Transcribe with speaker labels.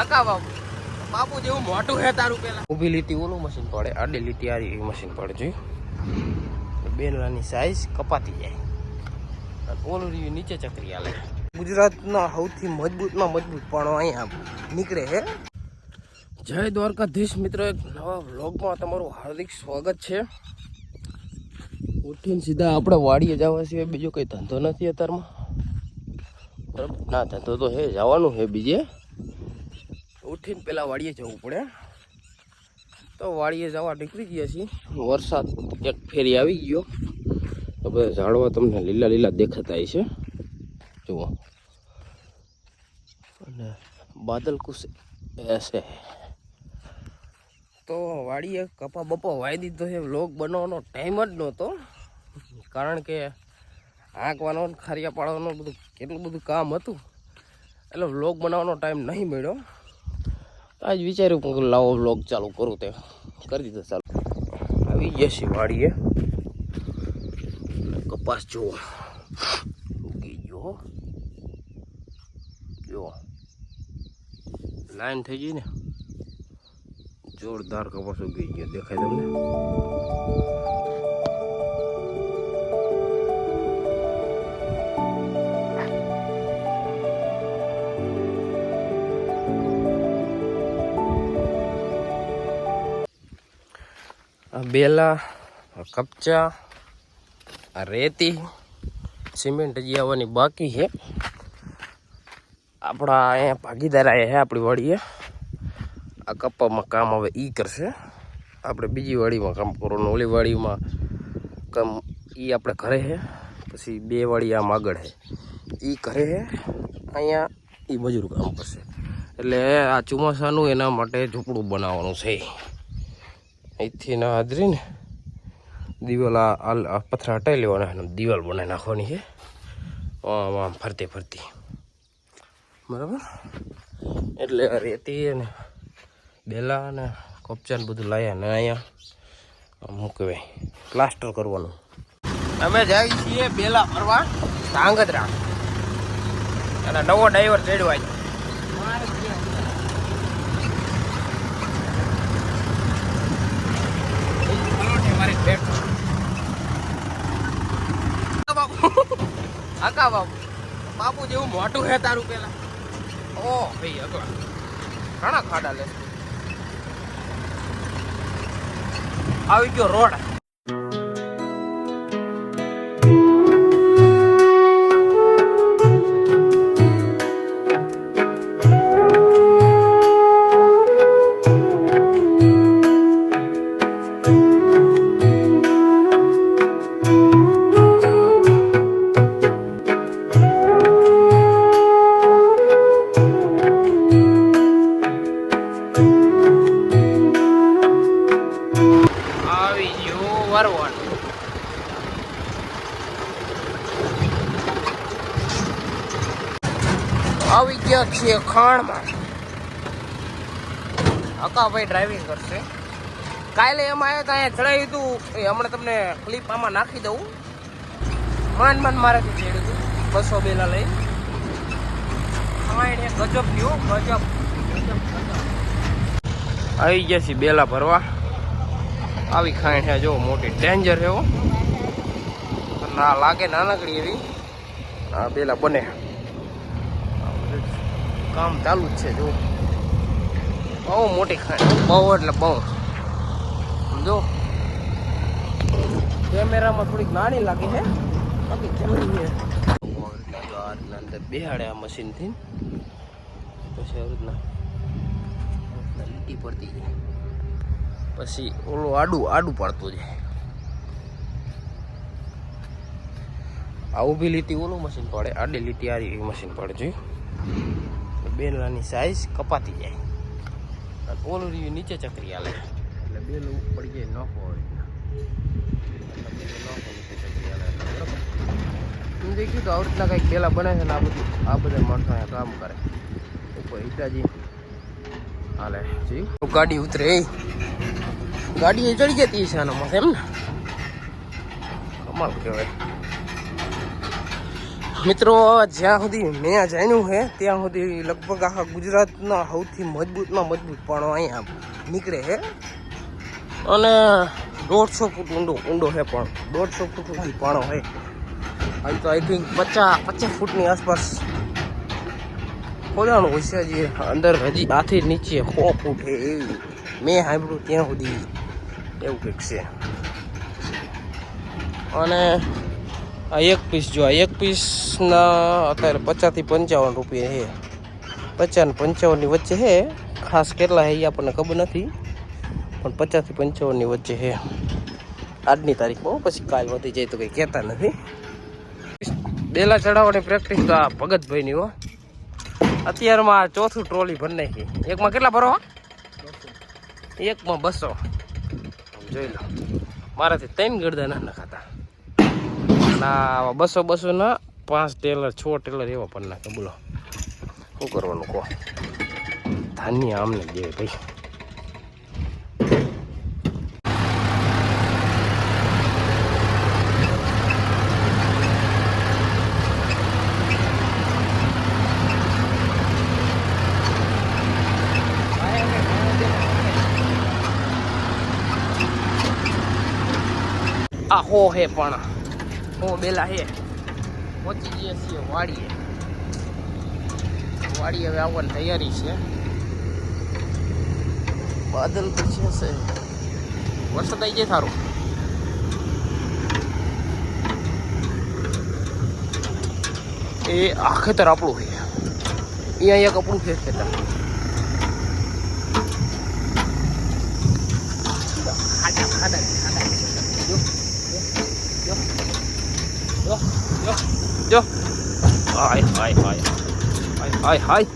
Speaker 1: આકા બાપુ. બાપુ જેવું મોટું હે તારું પેલા. ઊભી લીટી ઓલું મશીન પડે, આડી લીટી આરી એ મશીન પડે, જોયું? બેલવાની સાઈઝ કપાતી જાય. ઓલું રહ્યું નીચે ચકરી આલે. ગુજરાતના સૌથી મજબૂતમાં મજબૂત પણ અહીંયા નીકળે હે. જય દ્વારકાધીશ મિત્રો, એક નવા વ્લોગમાં તમારું હાર્દિક સ્વાગત છે. ઉઠીને સીધા આપણે વાડીએ જવા સિવાય બીજો કંઈ ધંધો નથી અત્યારમાં. બરાબર? ના, ધંધો તો હે, જવાનું હે બીજે. ઉઠીને પહેલાં વાડીએ જવું પડે. તો વાડીએ જવા નીકળી ગયા છીએ. વરસાદ એક ફેરી આવી ગયો. તો બધા ઝાડવા તમને લીલા લીલા દેખાતા છે જુઓ. અને બાદલ કુશ હશે. તો વાડીએ કપા બપા વાઈ દીધો છે. વ્લોગ બનાવવાનો ટાઈમ જ નહોતો. કારણ કે હાંકવાનો ખારિયા પાડવાનું બધું, કેટલું બધું કામ હતું. એટલે વ્લોગ બનાવવાનો ટાઈમ નહીં મળ્યો. આજ વિચાર્યું કે લાવો બ્લોગ ચાલુ કરું તે. કરી દીધો ચાલુ. આવી જશે વાડીએ. કપાસ જુઓ. ઉગી ગયો. જુઓ. લાઈન થઈ ગઈ ને. જોરદાર કપાસ ઉગી ગયો. દેખાય તમને? આ બેલા કપચા, આ રેતી, સિમેન્ટ હજી આવવાની બાકી છે. આપણા અહીંયા ભાગીદાર આવ્યા છે આપણી વાડીએ. આ કપ્પામાં કામ હવે ઈ કરશે. આપણે બીજી વાડીમાં કામ કરવાનું, ઓલી વાડીમાં કામ ઈ આપણે ઘરે છે. પછી બે વાડી આમ આગળ છે. ઈ કરે છે. અહીંયા ઈ મજૂર કામ કરશે. એટલે આ ચોમાસાનું એના માટે ઝૂંપડું બનાવવાનું છે. અહીંથી ના આદરીને દિવાલ આ પથરા હટાવી લેવાના અને દિવાલ બનાવી નાખવાની છે. આમ આમ, ફરતી ફરતી. બરાબર? એટલે રેતી અને બેલા અને કપચા બધું લાયા ને અહીંયા. મૂકવે પ્લાસ્ટર કરવાનું. અમે જઈએ છીએ બેલા ફરવા. ધાંગધ્રા. અને નવો ડ્રાઈવર ચડ્યો મારી બેટ બાપુ આકા બાપુ. બાપુ જેવું મોટું હે તારું પેલા? ઓ, ભાઈ અગવા ઘણા ખાડા લે આવી ગયો રોડ. ગયા છીએ ખાણમાં. અકાભાઈ ડ્રાઇવિંગ કરશે. કાલે એમ આવ્યો તો, અહીંયા ચડાવ્યું હતું એ હમણાં તમને ક્લિપ આમાં નાખી દઉં. માન માન મારાથી ચડ્યું હતું બસો બેલા લઈ. ખાણ ગજબ થયો, ગજબ આવી ગયા છીએ બેલા ભરવા. આવી ખાણ છે જો મોટી ડેન્જર છે ના લાગે નાનકડી એવી. આ બેલા બને. કામ ચાલુ જ છે જો. બહુ મોટી ખાણ બહુ એટલે બહુ. જો કેમેરામાં થોડીક નાની લાગે છે બાકી છે. અંદર બેહાડે આ મશીનથી પછી આવી રીતના લીટી પડતી જાય. પછી ઓલું આડું આડું પડતું જાય. આ ઊભી લીટી ઓલું મશીન પડે આડી લીટી આ મશીન પડે જોયું? બેલાની સાઈઝ કપાતી જાય. ઓલું રહ્યું નીચે ચકરી આલે એટલે બેલ પડી જાય નોખો હોય. તો આવી રીતના કંઈક પેલા બને છે ને આ બધું આ બધા માણસો અહીંયા કામ કરે. ઉપર ઈટાજી હાલે જી. ગાડી ઉતરે ગાડી એ ચડી જતી છે આનામાં એમ ને? કમાલ કહેવાય. મિત્રો, જ્યાં સુધી મેં જાણ્યું છે, ત્યાં સુધી લગભગ આખા ગુજરાતના સૌથી મજબૂતમાં મજબૂત પાણો અહીંયા નીકળે છે. અને દોઢસો ફૂટ ઊંડો ઊંડો છે પણ. દોઢસો ફૂટ સુધી પાણો છે. આમ તો આઈ થિંક પચાસ પચાસ ફૂટની આસપાસ ખોદાણું હોય છે અંદર હજી આથી નીચે સો ફૂટ છે. એવી મેં સાંભળ્યું ત્યાં સુધી એવું કંઈક છે. અને આ એક પીસ જો આ એક પીસના અત્યારે પચાસથી પંચાવન રૂપિયા છે. પચાસ પંચાવનની વચ્ચે છે. ખાસ કેટલા છે એ આપણને ખબર નથી, પણ પચાસથી પંચાવનની વચ્ચે છે. આજની તારીખમાં પછી કાલ વધી જાય તો કંઈ કહેતા નથી. બેલા ચડાવવાની પ્રેક્ટિસ તો આ ભગતભાઈની હો. અત્યારમાં આ ચોથું ટ્રોલી ભરી નાખી. એકમાં કેટલા ભરો? એકમાં બસો. જોઈ લો. મારાથી ત્રણ ગરદા નાના નખાતા. ના, બસો બસો ના, પાંચ ટેલર, છ ટેલર એવા પણ નાખે બોલો. શું કરવાનું કહો? ધાન્ય આમને દે ભાઈ. આ હો હે પણ. હો બેલા હે. પહોંચી ગયા છીએ વાડીએ. વાડી હવે આવવાની તૈયારી છે. બાદલ તો છે વરસાદ આવી જાય સારું. એ આ ખેતર આપણું છે. એ અહીંયા કપડું છે ખેતર. ખાડા ખાડા ખાડા જો જો જો જો જો હાય હાય હાય હાય હાય હાય